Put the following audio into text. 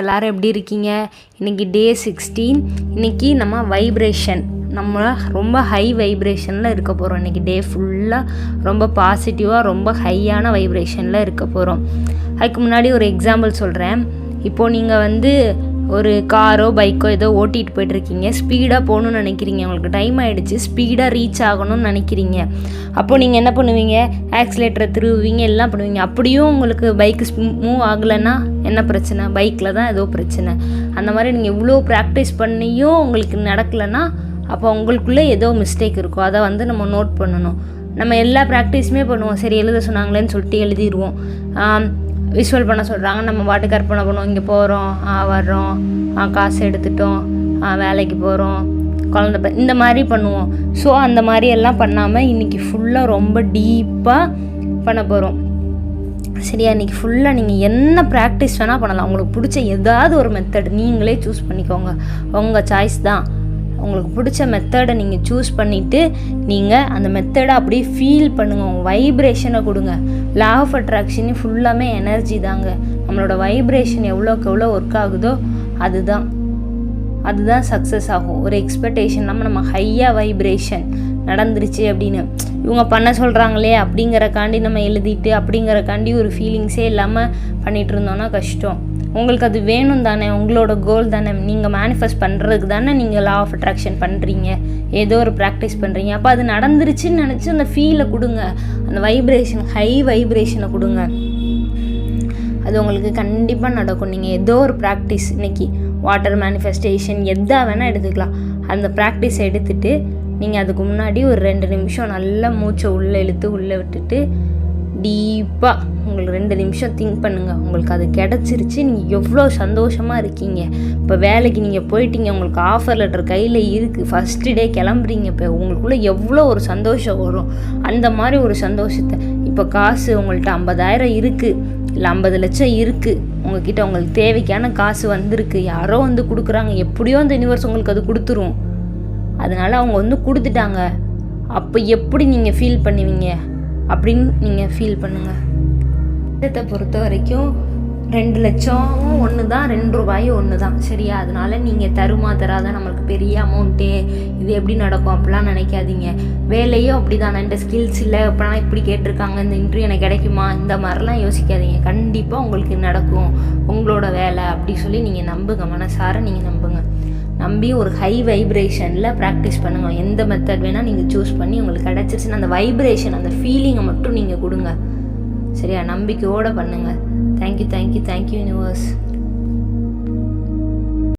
எல்லாரும் எப்படி இருக்கீங்க? இன்னைக்கு டே சிக்ஸ்டீன் இன்னைக்கு நம்ம வைப்ரேஷன் நம்ம ரொம்ப ஹை வைப்ரேஷனில் இருக்க போகிறோம் இன்றைக்கி டே ஃபுல்லாக ரொம்ப பாசிட்டிவாக ரொம்ப ஹையான வைப்ரேஷனில் இருக்க போகிறோம் அதுக்கு முன்னாடி ஒரு எக்ஸாம்பிள் சொல்கிறேன் இப்போது நீங்கள் வந்து ஒரு காரோ பைக்கோ ஏதோ ஓட்டிகிட்டு போயிட்டுருக்கீங்க. ஸ்பீடாக போகணுன்னு நினைக்கிறீங்க. உங்களுக்கு டைம் ஆகிடுச்சு ஸ்பீடாக ரீச் ஆகணும்னு நினைக்கிறீங்க. அப்போது நீங்கள் என்ன பண்ணுவீங்க? ஆக்சிலேட்டரை திருவுவீங்க. எல்லாம் பண்ணுவீங்க. அப்படியும் உங்களுக்கு பைக்கு மூவ் ஆகலைன்னா என்ன பிரச்சனை? பைக்கில் தான் ஏதோ பிரச்சனை. அந்த மாதிரி நீங்கள் இவ்வளோ ப்ராக்டிஸ் பண்ணியும் உங்களுக்கு நடக்கலைன்னா அப்போ உங்களுக்குள்ளே ஏதோ மிஸ்டேக் இருக்கும். அதை வந்து நம்ம நோட் பண்ணணும். நம்ம எல்லா ப்ராக்டிஸுமே பண்ணுவோம். சரி எழுத சொன்னாங்களேன்னு சொல்லிட்டு எழுதிடுவோம் விஷுவல் பண்ண சொல்கிறாங்க நம்ம பாட்டு கற்பனை பண்ணுவோம். இங்கே போகிறோம் வர்றோம். காசு எடுத்துட்டோம். வேலைக்கு போகிறோம் குழந்த இந்த மாதிரி பண்ணுவோம். ஸோ அந்த மாதிரி எல்லாம் பண்ணாமல் இன்றைக்கி ஃபுல்லாக ரொம்ப டீப்பாக பண்ண போகிறோம் சரியா இன்றைக்கி ஃபுல்லாக நீங்கள் என்ன ப்ராக்டிஸ் வேணால் பண்ணலாம். உங்களுக்கு பிடிச்ச ஏதாவது ஒரு மெத்தட் நீங்களே சூஸ் பண்ணிக்கோங்க. உங்கள் சாய்ஸ் தான். உங்களுக்கு பிடிச்ச மெத்தடை நீங்கள் சூஸ் பண்ணிவிட்டு நீங்கள் அந்த மெத்தடை அப்படியே ஃபீல் பண்ணுங்கள் உங்கள் வைப்ரேஷனை கொடுங்க. லா ஆஃப் அட்ராக்ஷன் ஃபுல்லாமே எனர்ஜி தாங்க. நம்மளோட வைப்ரேஷன் எவ்வளோக்கு எவ்வளோ ஒர்க் ஆகுதோ அதுதான். அதுதான் சக்ஸஸ் ஆகும். ஒரு எக்ஸ்பெக்டேஷன் நம்ம நம்ம ஹையாக வைப்ரேஷன் நடந்துருச்சு அப்படின்னு. இவங்க பண்ண சொல்கிறாங்களே அப்படிங்கிறக்காண்டி நம்ம எழுதிட்டு அப்படிங்கிறக்காண்டி ஒரு ஃபீலிங்ஸே இல்லாமல் பண்ணிகிட்டு இருந்தோன்னா கஷ்டம். உங்களுக்கு அது வேணும் தானே உங்களோட கோல் தானே. நீங்கள் மேனிஃபெஸ்ட் பண்ணுறதுக்கு தானே நீங்கள் லா ஆஃப் அட்ராக்ஷன் பண்ணுறீங்க ஏதோ ஒரு ப்ராக்டிஸ் பண்ணுறீங்க அப்போ அது நடந்துருச்சுன்னு நினச்சி அந்த ஃபீலை கொடுங்க. அந்த வைப்ரேஷன் ஹை வைப்ரேஷனை கொடுங்க. அது உங்களுக்கு கண்டிப்பாக நடக்கும். நீங்கள் ஏதோ ஒரு ப்ராக்டிஸ் இன்றைக்கி வாட்டர் மேனிஃபெஸ்டேஷன் எதாக வேணால் எடுத்துக்கலாம். அந்த ப்ராக்டிஸ் எடுத்துட்டு நீங்கள் அதுக்கு முன்னாடி ஒரு ரெண்டு நிமிஷம் நல்லா மூச்சை உள்ளே இழுத்து உள்ளே விட்டுட்டு டீப்பாக உங்களுக்கு ரெண்டு நிமிஷம் திங்க் பண்ணுங்கள் உங்களுக்கு அது கிடச்சிருச்சு. நீங்கள் எவ்வளோ சந்தோஷமாக இருக்கீங்க. இப்போ வேலைக்கு நீங்கள் போயிட்டீங்க. உங்களுக்கு ஆஃபர் லெட்டர் கையில் இருக்குது ஃபஸ்ட்டு டே கிளம்புறீங்க. இப்போ உங்களுக்குள்ளே எவ்வளோ ஒரு சந்தோஷம் வரும். அந்த மாதிரி ஒரு சந்தோஷத்தை. இப்போ காசு உங்கள்கிட்ட ஐம்பதாயிரம் இருக்குது இல்லை ஐம்பது லட்சம் இருக்குது உங்ககிட்ட உங்களுக்கு தேவைக்கான காசு வந்திருக்கு. யாரோ வந்து கொடுக்குறாங்க. எப்படியோ அந்த யூனிவர்ஸ் உங்களுக்கு அது கொடுத்துரும். அதனால் அவங்க வந்து கொடுத்துட்டாங்க. அப்போ எப்படி நீங்கள் ஃபீல் பண்ணுவீங்க? அப்படின்னு நீங்கள் ஃபீல் பண்ணுங்கள் இதை பொறுத்த வரைக்கும் ரெண்டு லட்சமும் ஒன்று தான் ரெண்டு ரூபாயும் ஒன்று தான் சரியா? அதனால நீங்கள் தருமா தராத நம்மளுக்கு பெரிய அமௌண்ட்டு. இது எப்படி நடக்கும் அப்படிலாம் நினைக்காதீங்க. வேலையும் அப்படி தான் இந்த ஸ்கில்ஸ் இல்லை அப்படிலாம் இப்படி கேட்டிருக்காங்க. இந்த இன்டர்வியூ எனக்கு கிடைக்குமா? இந்த மாதிரிலாம் யோசிக்காதீங்க. கண்டிப்பாக உங்களுக்கு நடக்கும். உங்களோட வேலை அப்படி சொல்லி நீங்கள் நம்புங்க. மனசார நீங்கள் நம்புங்க. நம்பி ஒரு ஹை வைப்ரேஷனில் ப்ராக்டிஸ் பண்ணுங்கள் எந்த மெத்தட் வேணால் நீங்கள் சூஸ் பண்ணி உங்களுக்கு கிடச்சிருச்சுன்னா அந்த வைப்ரேஷன் அந்த ஃபீலிங்கை மட்டும் நீங்கள் கொடுங்க. சரியா? நம்பிக்கையோடு பண்ணுங்கள் தேங்க்யூ தேங்க்யூ தேங்க்யூ யூனிவர்ஸ்